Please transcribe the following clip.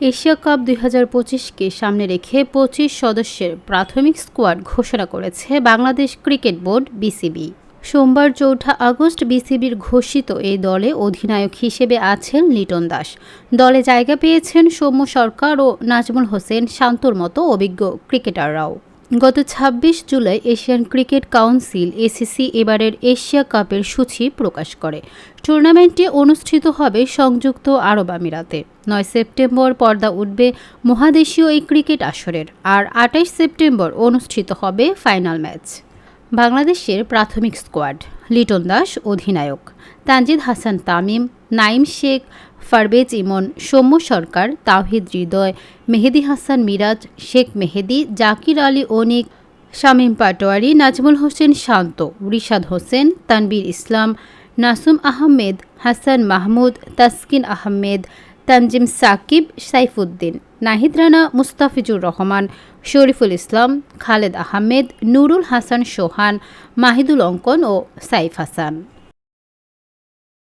Asia cup দুই হাজার পঁচিশকে সামনে রেখে পঁচিশ সদস্যের প্রাথমিক স্কোয়াড ঘোষণা করেছে বাংলাদেশ ক্রিকেট বোর্ড, বিসিবি। সোমবার চৌঠা আগস্ট বিসিবির ঘোষিত এই দলে অধিনায়ক হিসেবে আছেন লিটন দাস। দলে জায়গা পেয়েছেন সৌম্য সরকার ও নাজমুল হোসেন, শান্তর মতো অভিজ্ঞ ক্রিকেটাররাও। গত ২৬ July Asian cricket council, ACC, এবারের এশিয়া কাপের সূচি প্রকাশ করে। টুর্নামেন্টটি অনুষ্ঠিত হবে সংযুক্ত আরব আমিরাতে। নয় সেপ্টেম্বর পর্দা উঠবে মহাদেশীয় এই ক্রিকেট আসরের আর আটাইশ সেপ্টেম্বর অনুষ্ঠিত হবে ফাইনাল ম্যাচ। বাংলাদেশের প্রাথমিক স্কোয়াড, লিটন দাস অধিনায়ক, তানজিদ হাসান তামিম নাইম শেখ, ফারবেজ ইমন, সৌম্য সরকার, তাওহিদ হৃদয়, মেহেদি হাসান মিরাজ, শেখ মেহেদি, জাকির আলী অনিক, শামীম পাটোয়ারি, নাজমুল হোসেন শান্ত, রিশাদ হোসেন, তানবীর ইসলাম, নাসুম আহমেদ, হাসান মাহমুদ, তাসকিন আহমেদ, তানজিম সাকিব, সাইফুদ্দিন, নাহিদ রানা, মুস্তাফিজুর রহমান, শরীফুল ইসলাম, খালেদ আহমেদ, নুরুল হাসান সোহান, মাহিদুল অঙ্কন ও সাইফ হাসান।